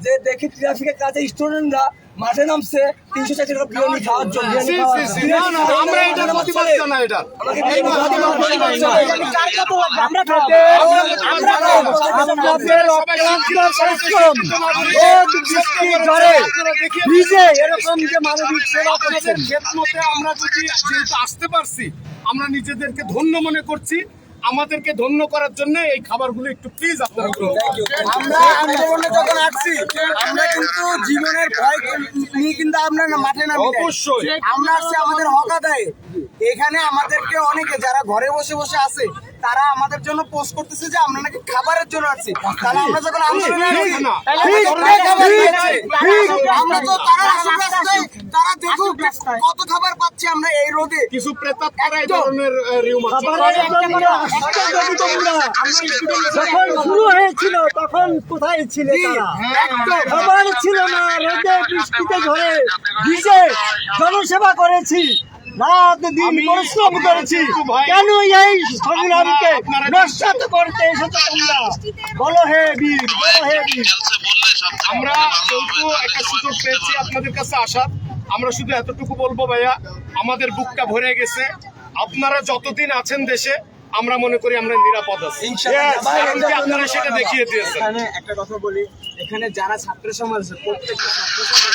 যে দেখি ট্রাফিকের কাছে স্টুডেন্টরা মাঠে নামছে তিনশো চারশো টাকা বিরিয়ানি খাওয়ার জন্য আমরা প্রতিবাদ এটা আমরা যদি আসতে পারছি আমরা নিজেদেরকে ধন্য মনে করছি। আমাদেরকে ধন্য করার জন্য এই খাবারগুলো একটু প্লিজ আপনারা আমরা আন্দোলনে যখন আসছি আমরা কিন্তু জীবনের ভয় নিয়ে কিন্তু আমরা মাঠে। অবশ্যই। আমরা আসছি আমাদের হক দেয় এখানে আমাদেরকে অনেকে যারা ঘরে বসে বসে আছে তারা আমাদের জন্য পোস্ট করতেছে যে আমরা নাকি খাবারের জন্য আছি। তাহলে আমরা যখন আমরা তো তারা তারা দেখুক কত খাবার পাচ্ছি আমরা এই রোদে। কিছু প্রেতাত্মারা এই ধরনের যখন শুরু হয়েছিল তখন কোথায় ছিলে তারা? খাবার ছিল না রোদে বৃষ্টিতে ঝরে ভিজে জনসেবা করেছি। রাত দিন পরিশ্রম করেছি। কেন এই সংগ্রামকে নস্বাত করতে এসেছ তোমরা? বলো হে বীর বলো হে বীর। আমরা যেহেতু একটা সুযোগ পেয়েছি আপনাদের কাছে আসার আমরা শুধু এতটুকু বলব ভাইয়া আমাদের বুকটা ভরে গেছে। আপনারা যতদিন আছেন দেশে আমরা মনে করি আমরা নিরাপদ আছি। আপনারা সেটা দেখিয়ে দিয়েছেন। একটা কথা বলি এখানে যারা ছাত্র সমাজ প্রত্যেকটা ছাত্র সমাজ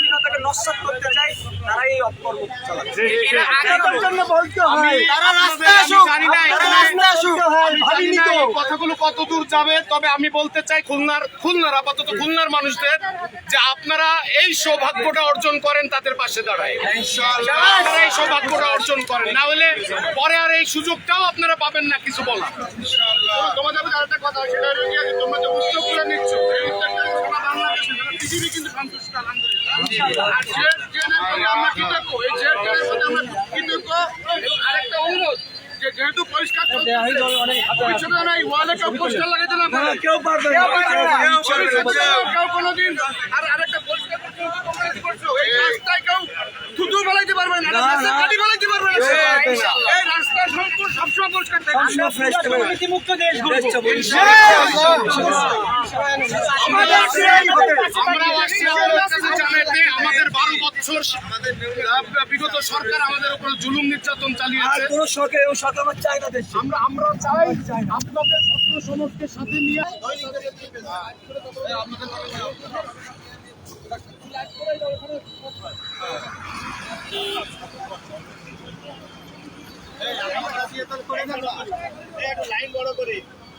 স্বাধীনতাকে নস্বাত করতে চায় তারা এই অপকর্ম চালাচ্ছে। কথাগুলো কত দূর যাবে তবে আমি বলতে চাই খুলনার খুলনার আপাতত খুলনার মানুষদের যে আপনারা এই সৌভাগ্যটা অর্জন করেন তাদের পাশে দাঁড়ায়। আপনারা এই সৌভাগ্যটা অর্জন করেন। না হলে পরে আর এই সুযোগটাও আপনারা পাবেন না কিছু বলার। তোমাদের আরেকটা কথা সেটা তোমরা যে উদ্যোগগুলো নিচ্ছ পৃথিবী কিন্তু সন্তুষ্ট আলহামদুলিল্লাহ। আর যে ট্রেনের প্রতি আমরা কৃতজ্ঞ এই যে ট্রেনের প্রতি আমরা কৃতজ্ঞ আরেকটা অনুরোধ যে যেহেতু পরিষ্কার পরিচ্ছন্ন নাই ওয়ালে কেউ পোস্টার লাগাইতে না পারে। কেউ পারবে না। কেউ কোনোদিন আর আরেকটা পরিষ্কার এই রাস্তায় কেউ থুতু ফেলাইতে পারবে না, রাস্তায় কাঠি ফেলাইতে পারবে না। এই রাস্তা সম্পূর্ণ সবসময় পরিষ্কার থাকবে। দেশ আমাদের কাছে জানাতে আমাদের বারো বছর বিগত সরকার আমাদের উপরে জুলুম নির্যাতন আর চালিয়েছে কোনো ও শখ আমার চাই না দেশে। আমরা আমরা চাই আপনাদের ছাত্র সমাজকে সাথে নিয়ে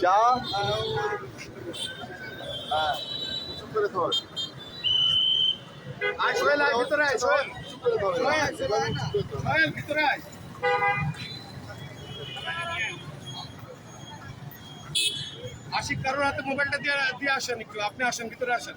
চা হ্যাঁ করে ধর। আয় ভিতরে আয় আশিক কারোর হাতে মোবাইলটা দিয়ে দিয়ে আসেন একটু আপনি আসেন ভিতরে আসেন।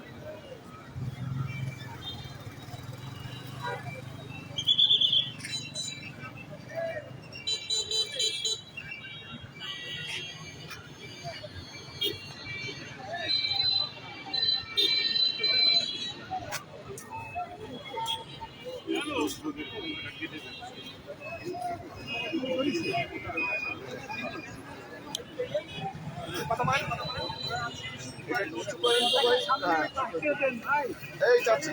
এই করে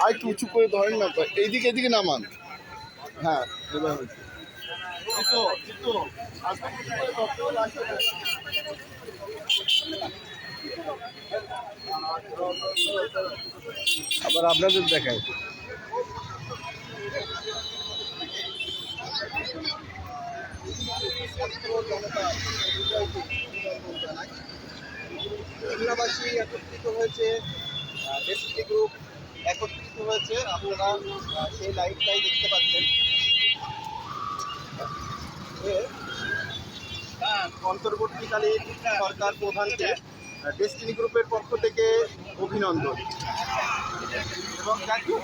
আর একটু উঁচু করে ধরেন না তো এইদিকে এদিকে নামান। হ্যাঁ এবার। আবার আপনাদের দেখায় খুলনাবাসী একত্রিত হয়েছে এসপি গ্রুপ একত্রিত হয়েছে। আপনারা সেই লাইভটাই দেখতে পাচ্ছেন। অন্তর্বর্তীকালীন সরকার প্রধানকে ডেস্টিনি গ্রুপের পক্ষ থেকে অভিনন্দন। এবং জাতীয়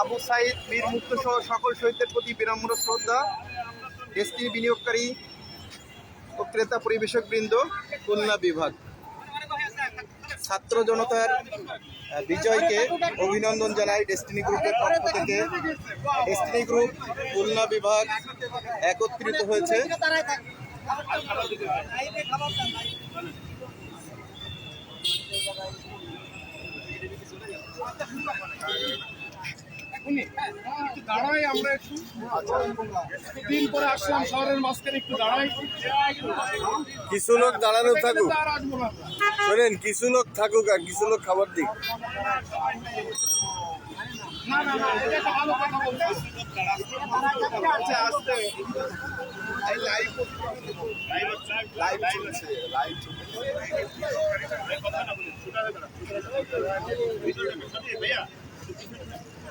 আবু সাইদ বীর মুক্ত সহ সকল শহীদদের প্রতি বিনম্র শ্রদ্ধা। ডেস্টিনি বিনিয়োগকারী ও ক্রেতা পরিবেশক বৃন্দ খুলনা বিভাগ। ছাত্র জনতার বিজয়কে অভিনন্দন জানাই ডেস্টিনি গ্রুপের পক্ষ থেকে। ডেস্টিনি গ্রুপ, খুলনা বিভাগ একত্রিত হয়েছে। একটু দাঁড়াই আমরা একটু। দিন পরে আসলাম শহরের মাঝখানে একটু দাঁড়াই। কিছু লোক দাঁড়ানো থাকুক। শোনেন কিছু লোক থাকুক আর কিছু লোক খাবার দিক। না না না এটা ভালো কথা বলছো আচ্ছা আস্তে। এই লাইভ লাইভ চলছে লাইভ ডেস্টিনি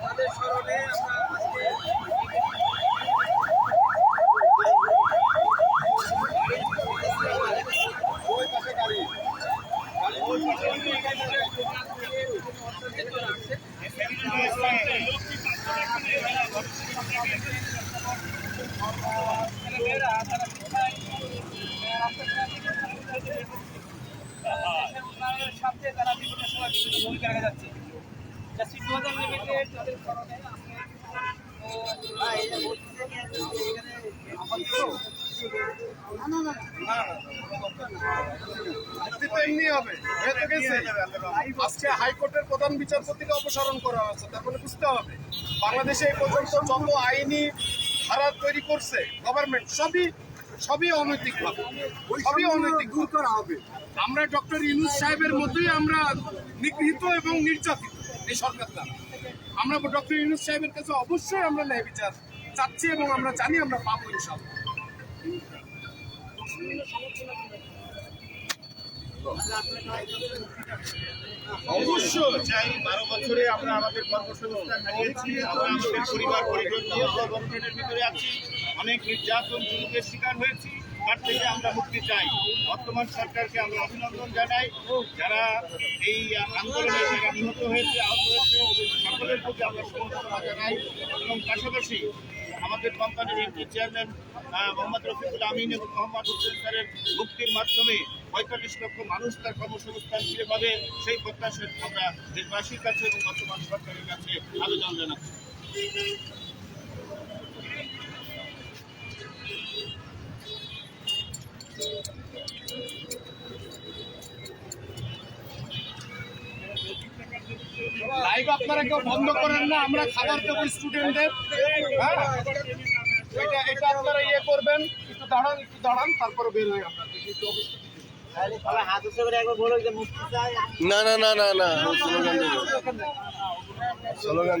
তাদের স্মরণে আমরা আজকে ওই পাশে গাড়ি। ওই পাশে ছেলেমেয়েরা তারা কোথায় দেশের উন্নয়নের স্বার্থে তারা বিভিন্ন সময় বিভিন্ন ভূমিকা রেখে যাচ্ছে যা সিদ্ধবাজার লিমিটেড তাদের স্মরণে আজকে, আহ, এই যে বলতেছে যে এখানে আজকে হাইকোর্টের প্রধান বিচারপতিকে অপসারণ করা হয়েছে তার মানে বুঝতে হবে। বাংলাদেশে এই পর্যন্ত যত আইনি ধারা তৈরি করছে গভর্নমেন্ট সবই সবই অনৈতিক সবই অনৈতিক দূর করা হবে। আমরা ডক্টর ইউনুস সাহেবের মতোই আমরা নিগৃহীত এবং নির্যাতিত এই সরকার দ্বারা। আমরা ডক্টর ইউনুস সাহেবের কাছে অবশ্যই আমরা ন্যায় বিচার চাচ্ছি এবং আমরা জানি আমরা পাবো ইনশাল্লাহ অবশ্যই চাই বারো বছরে আমরা আমাদের কর্মসংস্থান হারিয়েছি, আমরা আমাদের ভিতরে আছি, অনেক নির্যাতন, জুলুমের শিকার হয়েছি, তার থেকে আমরা মুক্তি চাই। বর্তমান সরকারকে আমরা অভিনন্দন জানাই, যারা এই আন্দোলনে যারা নিহত হয়েছে, আহত হয়েছে, সকলের প্রতি আমরা সমর্থনা জানাই এবং পাশাপাশি আমাদের কোম্পানির এমপি চেয়ারম্যান মোহাম্মদ রফিকুল আমিন এবং মোহাম্মদ হোসেন স্যারের মুক্তির মাধ্যমে পঁয়তাল্লিশ লক্ষ মানুষ তার কর্মসংস্থান ফিরে পাবে, সেই প্রত্যাশা আমরা দেশবাসীর কাছে এবং বর্তমান সরকারের কাছে আবেদন জানাচ্ছি। লাইভ আপনারা কেউ বন্ধ করেন না আমরা খাবার দেবো স্টুডেন্টদের হ্যাঁ এটা এটা আপনারা ইয়ে করবেন একটু দাঁড়ান একটু দাঁড়ান তারপরে বের হয়ে অবস্থা। না না না না না স্লোগান স্লোগান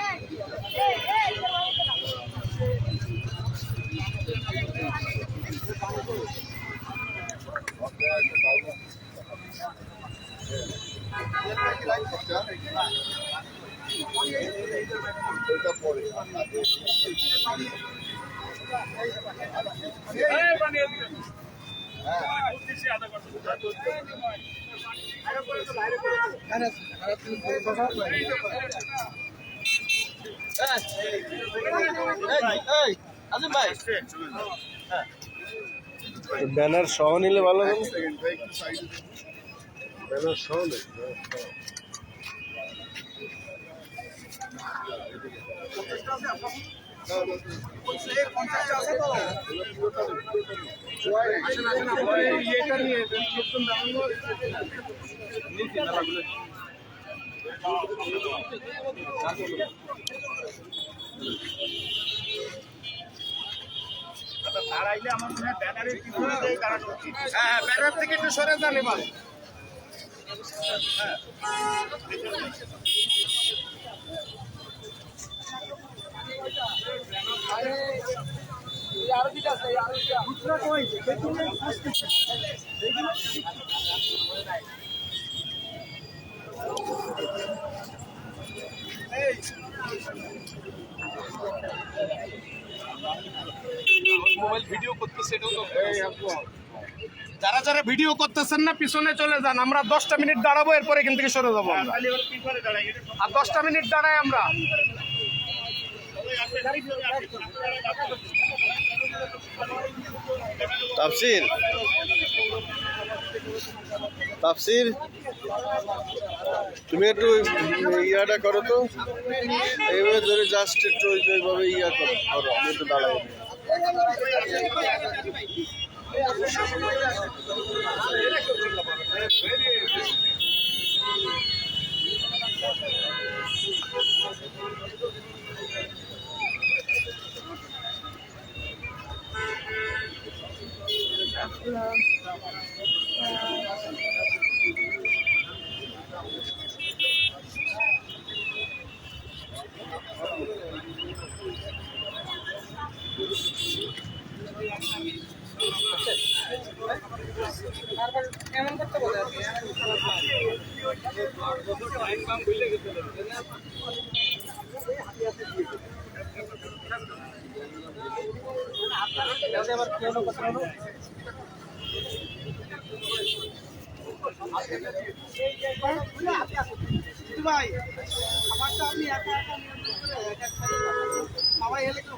ব্যানার সহ নিলে ভালো হবে। ব্যানার সহ নেই তার আইলে আমার মনে হয় হ্যাঁ হ্যাঁ ব্যানার থেকে একটু সরে যান এবার মোবাইল ভিডিও করতেছে এটাও তো যারা যারা ভিডিও করতেছেন না, পিছনে চলে যান। আমরা দশটা মিনিট দাঁড়াবো, এরপর এখান থেকে সরে যাব আর দশটা মিনিট দাঁড়াই আমরা। তাফসির। তাফসির। তুমি একটু ইয়াটা করো তো। এইভাবে ধরে জাস্ট একটু ওই- ওইভাবে ইয়া করো করো আমি একটু দাঁড়াই। Love. ভাই আমার তো আমি একা একা এক এক এলে কেউ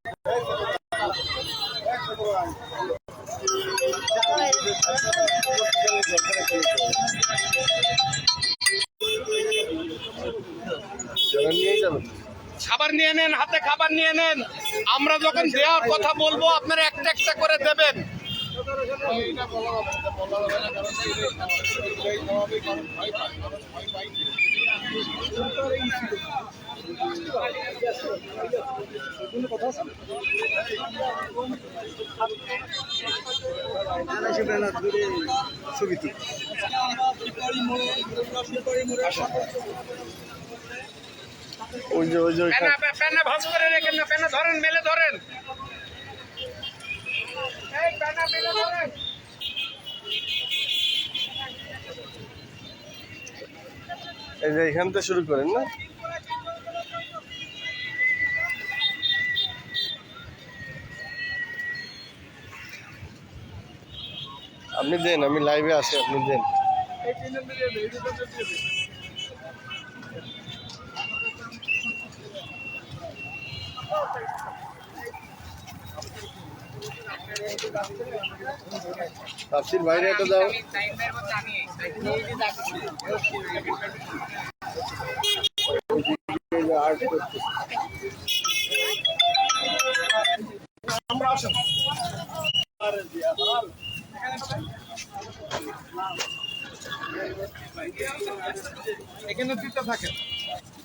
হাতে খাবার নিয়ে নেন। আমরা যখন দেওয়ার কথা বলব, আপনারা একটা একটা করে দেবেন। ছবি ওই যে ওই যে প্যানা ভাঁজ করে রেখেন না প্যানা ধরেন মেলে ধরেন। এই প্যানা মেলে ধরেন। এই যে এখান থেকে শুরু করেন না? আপনি দেন আমি লাইভে আছি আপনি দেন। তাফসির বাইরে একটা দাও এখানে দুটো থাকে।